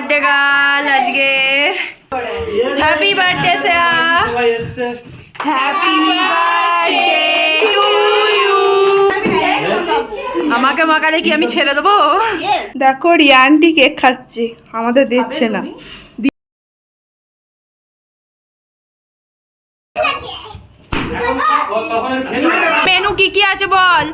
Birthday girl আজকে happy birthday Shreya happy birthday আমাকে মাকালে কি আমি ছেড়ে দেবো? দেখো রিয়ানটি কেক খাচ্ছে। আমাদের দিচ্ছে না। মেনু কি কি আছে বল?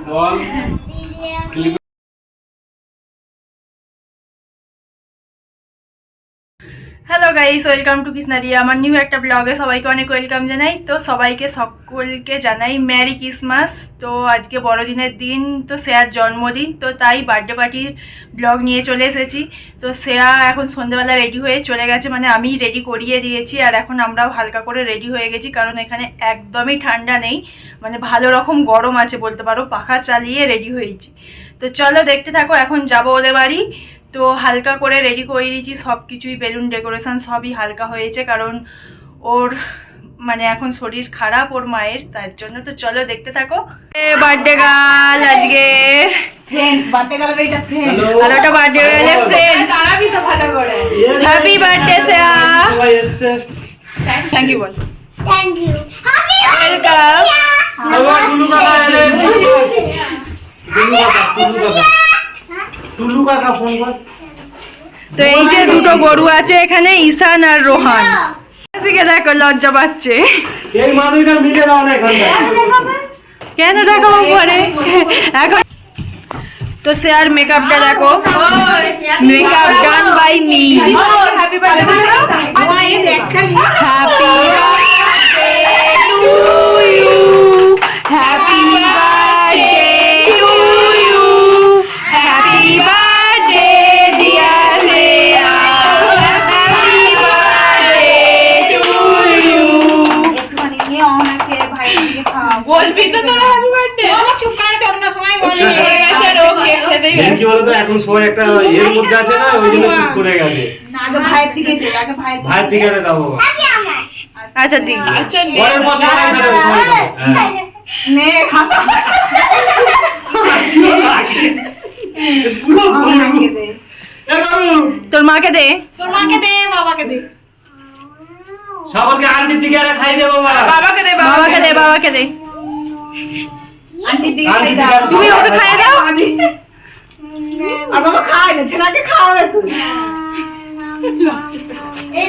হ্যালো গাইস ওয়েলকাম টু কৃষ্ণারিয়া আমার নিউ একটা ব্লগে সবাইকে অনেক ওয়েলকাম জানাই। তো সবাইকে, সকলকে জানাই ম্যারি ক্রিসমাস তো আজকে বড়দিনের দিন, তো শ্রেয়ার জন্মদিন, তো তাই বার্থডে পার্টির ব্লগ নিয়ে চলে এসেছি। তো শ্রেয়া এখন সন্ধ্যেবেলা রেডি হয়ে চলে গেছে মানে আমি রেডি করিয়ে দিয়েছি, আর এখন আমরাও হালকা করে রেডি হয়ে গেছি, কারণ এখানে একদমই ঠান্ডা নেই মানে ভালো রকম গরম আছে বলতে পারো, পাখা চালিয়ে রেডি হয়েছি। তো চলো দেখতে থাকো, এখন যাব ওদের বাড়ি। তো হালকা করে রেডি করে দিয়েছি সব কিছুই বেলুন ডেকোরেশন সবই হালকা হয়েছে কারণ ওর মানে এখন শরীর খারাপ ওর মায়ের তার জন্য তো চলো দেখতে থাকো। বার্থডে গার্ল আজকে। ফ্রেন্ডস বার্থডে গেল এটা ফ্রেন্ডস আর ওটা বার্থডে গার্লের ফ্রেন্ড দাঁড়াবি তো ভালো করে। Happy birthday Shreya thank you ball. Welcome টুলু কাকা ফোন কর তো এই যে দুটো গরু আছে এখানে ঈশান আর রোহান দেখো লজ্জা পাচ্ছে এই মানুষটা মিটে দাও না কেন দেখো পরে এখন তো সে আর মেকআপটা দেখো মেকআপ ডান বাই নি হ্যাপি বার্থডে কি বলতো এখন সবাই একটা এর মধ্যে আছে না ওই জন্য চুপ করে গেছে। ভাইয়ের দিকে আরে দাও বাবা আচ্ছা দিক আচ্ছা পরের পর সবাই বেরোবে, সবাই বেরোবে। হ্যাঁ। পুরো গরু। এ বাবু, তোর মাকে দে। সবাইকে আন্টির দিকে আরে খাই দে বাবা। বাবাকে দে বাবাকে দে বাবাকে দে। আন্টির দিকে তুমি ওকে খাইয়ে দাও? আর বাবা খায় না ছেলেকে খাওয়াবে এই।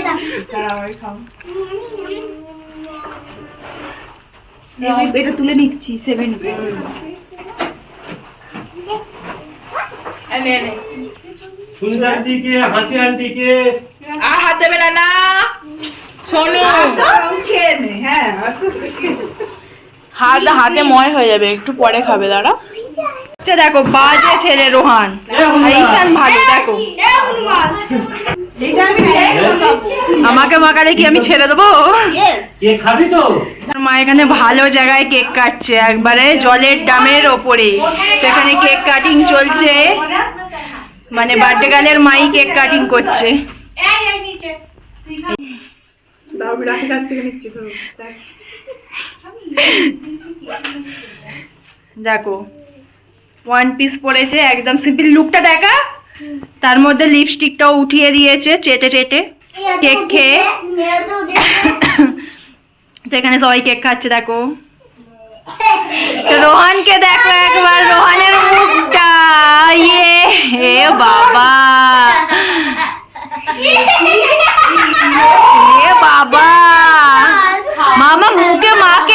এটা তুলে নিচ্ছি সেভেন দিকে হাসি আন্টিকে। আর হাত দেবে না না। শোনো হ্যাঁ। হাত হাতে ময় হয়ে যাবে একটু পরে খাবে দাঁড়া আচ্ছা দেখো বাজে ছেলে রোহান। আর ঈশান ভালো দেখো। আমাকে মাকালে কি আমি ছেড়ে দেবো? Yes. খাবি তো? মা এখানে ভালো জায়গায় কেক কাটছে একবারে জলের ডামের ওপরে। তো এখানে কেক কাটিং চলছে। মানে বার্থডে গার্লের মাই কেক কাটিং করছে। দেখ। ওয়ান পিস পরেছে একদম সিম্পল লুকটা দেখা। তার মধ্যে লিপস্টিকটাও উঠিয়ে দিয়েছে, চেটে চেটে। কেক খেয়ে। এখানে সবাই কেক খাচ্ছে, দেখো। রোহানকে দেখো একবার, রোহানের মুখটা। ইয়ে হে বাবা। বাবা। মামা মুখে মাকে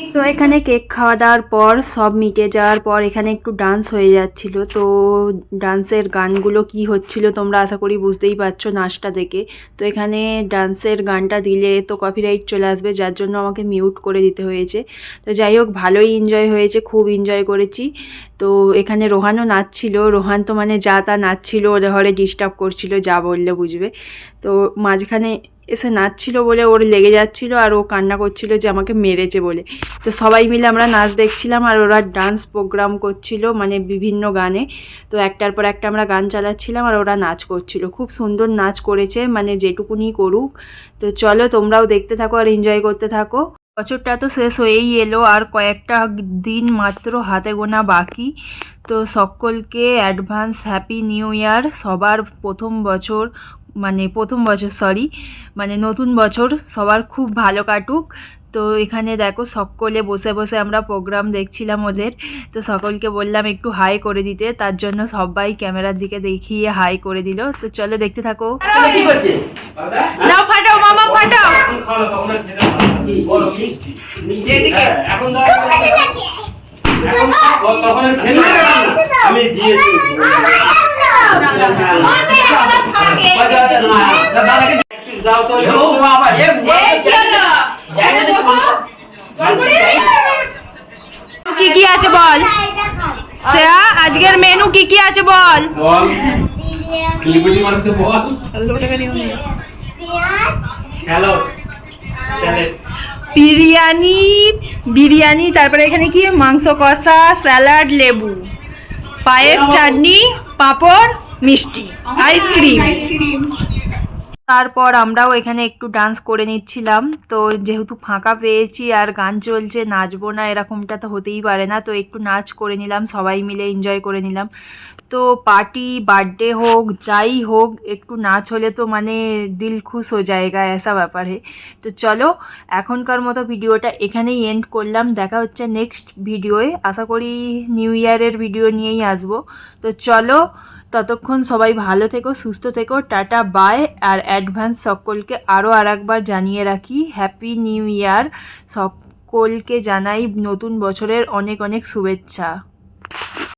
তো এখানে কেক খাওয়া দাওয়ার পর, সব মিটে যাওয়ার পর এখানে একটু ডান্স হয়ে যাচ্ছিল। তো ডান্সের গানগুলো কি হচ্ছিল তোমরা আশা করি বুঝতেই পারছ নাচটা দেখে। তো এখানে ডান্সের গানটা দিলে তো কপিরাইট চলে আসবে, যার জন্য আমাকে মিউট করে দিতে হয়েছে। তো যাই হোক, ভালোই এনজয় হয়েছে, খুব এনজয় করেছি। তো এখানে রোহানও নাচছিল, রোহান তো মানে যা তা নাচছিল, ওদের ঘরে ডিস্টার্ব করছিল, যা বললে বুঝবে। তো মাঝখানে এসে নাচছিল বলে ওর লেগে যাচ্ছিল আর ও কান্না করছিল যে আমাকে মেরেছে বলে। তো সবাই মিলে আমরা নাচ দেখছিলাম আর ওরা ডান্স প্রোগ্রাম করছিল মানে বিভিন্ন গানে। তো একটার পর একটা আমরা গান চালাচ্ছিলাম আর ওরা নাচ করছিল। খুব সুন্দর নাচ করেছে মানে যেটুকুনি করুক। তো চলো তোমরাও দেখতে থাকো আর এনজয় করতে থাকো। বছরটা তো শেষ হয়েই এলো আর কয়েকটা দিন মাত্র হাতে গোনা বাকি। তো সকলকে অ্যাডভান্স হ্যাপি নিউ ইয়ার সবার প্রথম বছর মানে প্রথম বছর সরি মানে নতুন বছর সবার খুব ভালো কাটুক তো এখানে দেখো সকলে বসে বসে আমরা প্রোগ্রাম দেখছিলাম ওদের তো সকলকে বললাম একটু হাই করে দিতে তার জন্য সবাই ক্যামেরার দিকে দেখিয়ে হাই করে দিল তো চলো দেখতে থাকো ফাটাও মামা ফাটাও। হ্যাঁ, না। আমি দিয়েছি Practice দাও তো ও বাবা এ কি কি আছে বল? শ্রেয়া আজকের মেনু কি কি আছে বল? স্যালাড বিরিয়ানি বিরিয়ানি তারপরে এখানে কি? মাংস কষা স্যালাড লেবু। পায়েস চাটনি পাঁপড় মিষ্টি আইসক্রিম আইসক্রিম তারপর আমরাও এখানে একটু ডান্স করে নিচ্ছিলাম। তো যেহেতু ফাঁকা পেয়েছি আর গান চলছে নাচবো না এরকমটা তো হতেই পারে না। তো একটু নাচ করে নিলাম সবাই মিলে এনজয় করে নিলাম। তো পার্টি বার্থডে হোক যাই হোক একটু নাচ হলে তো মানে দিল খুশ হয়ে জায়গা এসা ব্যাপারে। তো চলো এখনকার মতো ভিডিওটা এখানেই এন্ড করলাম। দেখা হচ্ছে নেক্সট ভিডিওয়ে আশা করি নিউ ইয়ারের ভিডিও নিয়েই আসব। তো চলো ততক্ষণ সবাই ভালো থেকো, সুস্থ থেকো, টাটা, বাই, আর অ্যাডভান্স সকলকে আরও আর একবার জানিয়ে রাখি, হ্যাপি নিউ ইয়ার। সকলকে জানাই নতুন বছরের অনেক অনেক শুভেচ্ছা।